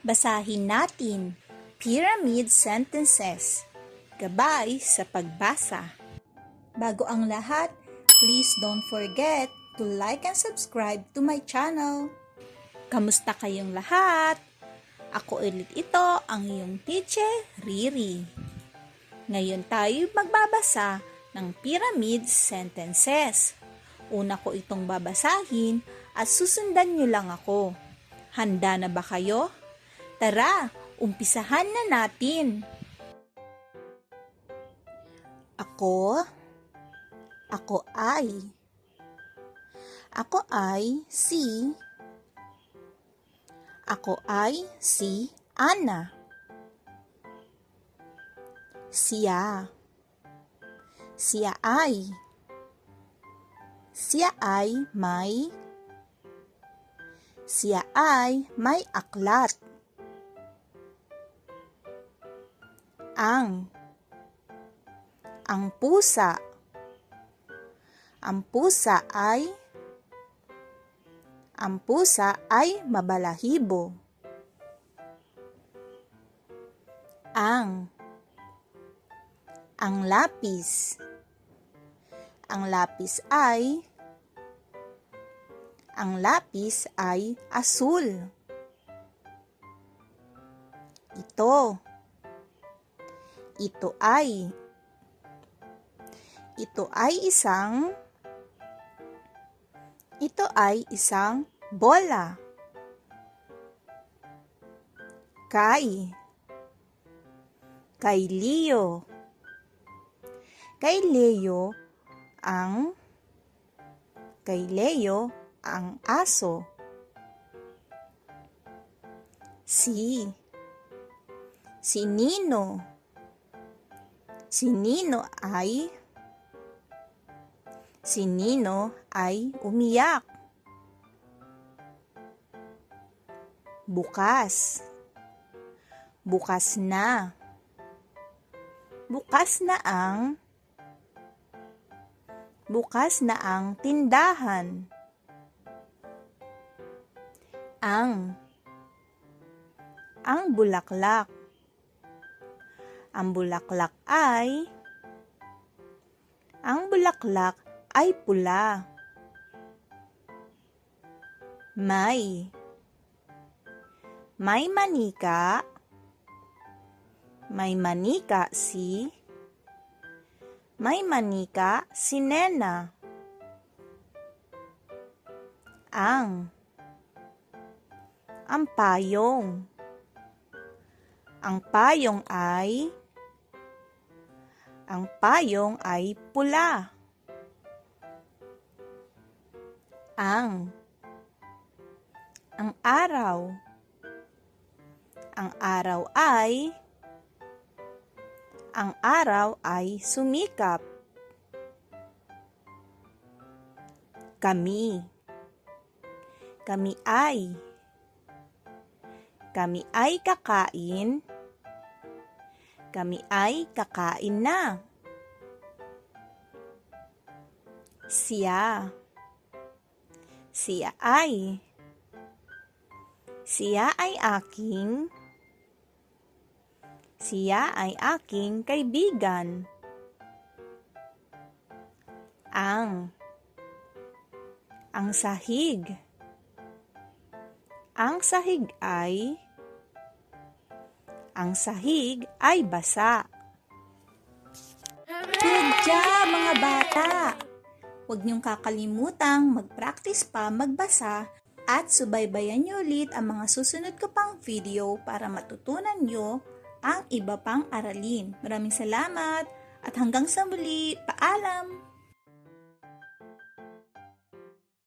Basahin natin Pyramid Sentences. Gabay sa pagbasa. Bago ang lahat, please don't forget to like and subscribe to my channel. Kamusta kayong lahat? Ako ulit ito, ang iyong teacher, Riri. Ngayon tayo magbabasa ng pyramid sentences. Una ko itong babasahin at susundan niyo lang ako. Handa na ba kayo? Tara, umpisahan na natin. Ako, ako ay, ako ay si, ako ay si Ana. Siya, siya ay, siya ay may, siya ay may aklat. Ang, ang pusa, ang pusa ay, ang pusa ay mabalahibo. Ang, ang lapis, ang lapis ay, ang lapis ay asul. Ito, ito ay, ito ay isang, ito ay isang bola. Kay, kay Leo. Kay Leo ang, kay Leo ang aso. Si, si Nino. Si Nino ay, si Nino ay umiyak. Bukas. Bukas na. Bukas na ang, bukas na ang tindahan. Ang, ang bulaklak. Ang bulaklak ay, ang bulaklak ay pula. May, may manika, may manika si, may manika si Nena. Ang, ang payong. Ang payong ay, ang payong ay pula. Ang, ang araw. Ang araw ay, ang araw ay sumikap. Kami. Kami ay. Kami ay kakain. Kami ay kakain na. Siya. Siya ay. Siya ay aking. Siya ay aking kaibigan. Ang. Ang sahig. Ang sahig ay. Ang sahig ay basa. Good job mga bata! Huwag niyong kakalimutang mag-practice pa magbasa at subaybayan niyo ulit ang mga susunod ko pang video para matutunan niyo ang iba pang aralin. Maraming salamat at hanggang sa muli, paalam!